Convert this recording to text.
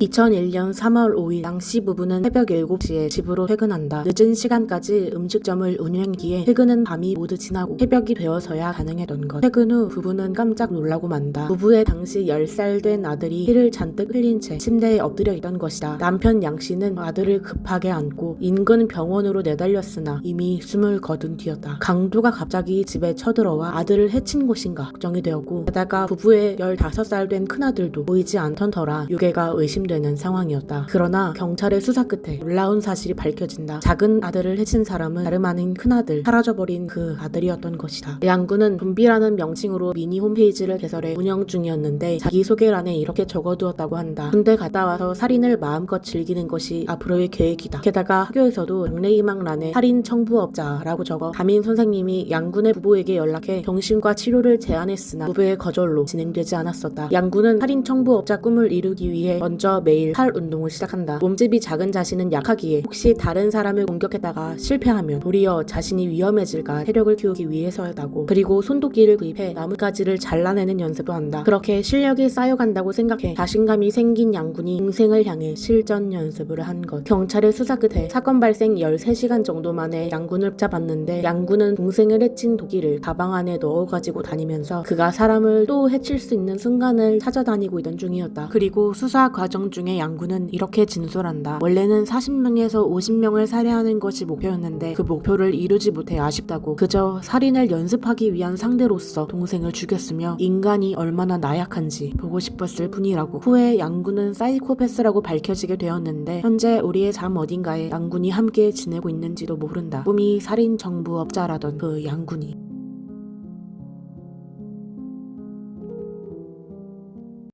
2001년 3월 5일 양씨 부부는 새벽 7시에 집으로 퇴근한다. 늦은 시간까지 음식점을 운영기에 퇴근은 밤이 모두 지나고 새벽이 되어서야 가능했던 것. 퇴근 후 부부는 깜짝 놀라고 만다. 부부의 당시 10살 된 아들이 피를 잔뜩 흘린 채 침대에 엎드려 있던 것이다. 남편 양씨는 아들을 급하게 안고 인근 병원으로 내달렸으나 이미 숨을 거둔 뒤였다. 강도가 갑자기 집에 쳐들어와 아들을 해친 것인가 걱정이 되었고 게다가 부부의 15살 된 큰아들도 보이지 않던 터라 유괴가 의심 되는 상황이었다. 그러나 경찰의 수사 끝에 놀라운 사실이 밝혀진다. 작은 아들을 해친 사람은 다름 아닌 큰아들, 사라져버린 그 아들이었던 것이다. 양구는 좀비라는 명칭으로 미니 홈페이지를 개설해 운영 중이었는데 자기소개란에 이렇게 적어두었다고 한다. 군대 갔다 와서 살인을 마음껏 즐기는 것이 앞으로의 계획이다. 게다가 학교에서도 장래희망란에 살인 청부업자라고 적어 담임 선생님이 양군의 부부에게 연락해 정신과 치료를 제안했으나 부부의 거절로 진행되지 않았었다. 양군은 살인 청부업자 꿈을 이루기 위해 먼저 매일 팔 운동을 시작한다. 몸집이 작은 자신은 약하기에 혹시 다른 사람을 공격했다가 실패하면 도리어 자신이 위험해질까 체력을 키우기 위해서였다고. 그리고 손도끼를 구입해 나뭇가지를 잘라내는 연습도 한다. 그렇게 실력이 쌓여간다고 생각해 자신감이 생긴 양군이 동생을 향해 실전 연습을 한 것. 경찰의 수사 끝에 사건 발생 13시간 정도 만에 양군을 잡았는데 양군은 동생을 해친 도끼를 가방 안에 넣어 가지고 다니면서 그가 사람을 또 해칠 수 있는 순간을 찾아다니고 있던 중이었다. 그리고 수사 과정 중에 양군은 이렇게 진술한다. 원래는 40명에서 50명을 살해하는 것이 목표였는데 그 목표를 이루지 못해 아쉽다고 그저 살인을 연습하기 위한 상대로서 동생을 죽였으며 인간이 얼마나 나약한지 보고 싶었을 뿐이라고. 후에 양군은 사이코패스라고 밝혀지게 되었는데 현재 우리의 잠 어딘가에 양군이 함께 지내고 있는지도 모른다. 꿈이 살인 정부업자라던 그 양군이.